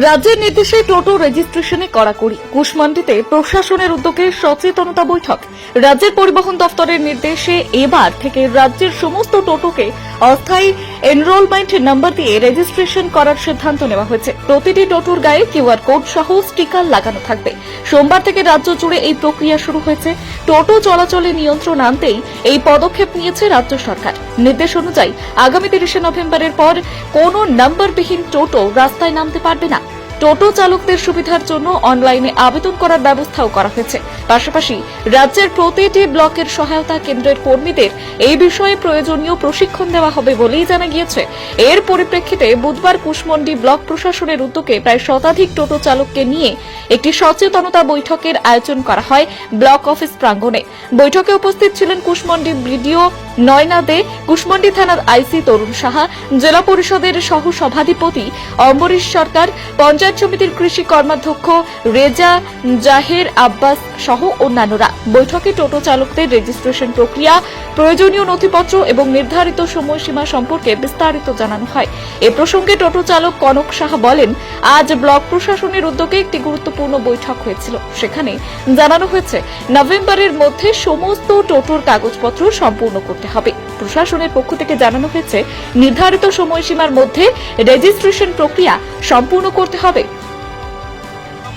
রাজ্যের নির্দেশে টোটো রেজিস্ট্রেশনে কড়াকড়ি। কুশমান্ডিতে প্রশাসনের উদ্যোগে সচেতনতা বৈঠক। রাজ্যের পরিবহন দফতরের নির্দেশে এবার থেকে রাজ্যের সমস্ত টোটোকে অস্থায়ী এনরোলমেন্ট নাম্বার দিয়ে রেজিস্ট্রেশন করার সিদ্ধান্ত নেওয়া হয়েছে। প্রতিটি টোটোর গায়ে কিউআর কোড সহ স্টিকার লাগানো থাকবে। সোমবার থেকে রাজ্য জুড়ে এই প্রক্রিয়া শুরু হয়েছে। টোটো চলাচলে নিয়ন্ত্রণ আনতেই এই পদক্ষেপ নিয়েছে রাজ্য সরকার। নির্দেশ অনুযায়ী আগামী তিরিশে নভেম্বরের পর কোনো নাম্বারবিহীন টোটো রাস্তায় নামতে পারবে না। টোটো চালকদের সুবিধার জন্য অনলাইনে আবেদন করার ব্যবস্থাও করা হয়েছে। পাশাপাশি রাজ্যের প্রতিটি ব্লকের সহায়তা কেন্দ্রের কর্মীদের এই বিষয়ে প্রয়োজনীয় প্রশিক্ষণ দেওয়া হবে বলেই জানা গিয়েছে। এর পরিপ্রেক্ষিতে বুধবার কুশমন্ডি ব্লক প্রশাসনের উদ্যোগে প্রায় শতাধিক টোটো চালককে নিয়ে একটি সচেতনতা বৈঠকের আয়োজন করা হয় ব্লক অফিস প্রাঙ্গণে। বৈঠকে উপস্থিত ছিলেন কুশমন্ডি বিডিও নয়না দে কুশমন্ডি থানার আইসি তরুণ সাহা, জেলা পরিষদের সহ সভাধিপতি অম্বরীশ সরকার, পঞ্চায়েত সমিতির কৃষি কর্মাধ্যক্ষ রেজা, জাহের আব্বাস সহ অন্যান্যরা। বৈঠকে টোটো চালকদের রেজিস্ট্রেশন প্রক্রিয়া, প্রয়োজনীয় নথিপত্র এবং নির্ধারিত সময়সীমা সম্পর্কে বিস্তারিত জানানো হয়। এ প্রসঙ্গে টোটো চালক কনক সাহা বলেন, আজ ব্লক প্রশাসনের উদ্যোগে একটি গুরুত্বপূর্ণ বৈঠক হয়েছিল। সেখানে জানানো হয়েছে, নভেম্বরের মধ্যে সমস্ত টোটোর কাগজপত্র সম্পূর্ণ করতে হবে। প্রশাসনের পক্ষ থেকে জানানো হয়েছে নির্ধারিত সময়সীমার মধ্যে রেজিস্ট্রেশন প্রক্রিয়া সম্পূর্ণ করতে হবে।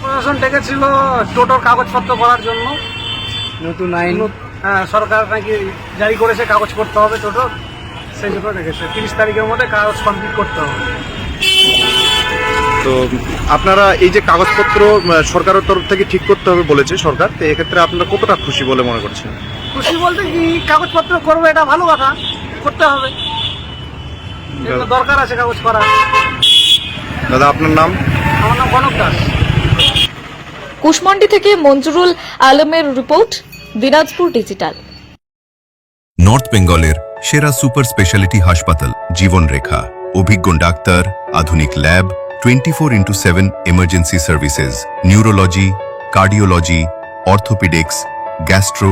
প্রশাসন ডেকেছিল টোটোর কাগজপত্র করার জন্য। নতুন আইন? হ্যাঁ সরকার নাকি জারি করেছে কাগজ করতে হবে টোটোর সেই জন্য ডেকেছে তিরিশ তারিখের মধ্যে কাগজ কমপ্লিট করতে হবে। তো আপনারা এই যে কাগজপত্র সরকারের তরফ থেকে ঠিক করতে হবে বলেছে সরকার তো এক্ষেত্রে আপনারা কতটা খুশি বলে মনে করছেন? খুশি বলতে কি কাগজপত্র করব এটা ভালো কথা করতে হবে। দরকার আছে কাগজ করা দাদা আপনার নাম? আমার নাম কনক দাস। কুশমন্ডি থেকে মঞ্জুরুল আলমের রিপোর্ট দিনাজপুর ডিজিটাল। নর্থ বেঙ্গলের সেরা সুপার স্পেশালিটি হাসপাতাল জীবনরেখা। অভিজ্ঞ ডাক্তার আধুনিক lab twenty four into seven emergency services neurology cardiology orthopaedics gastro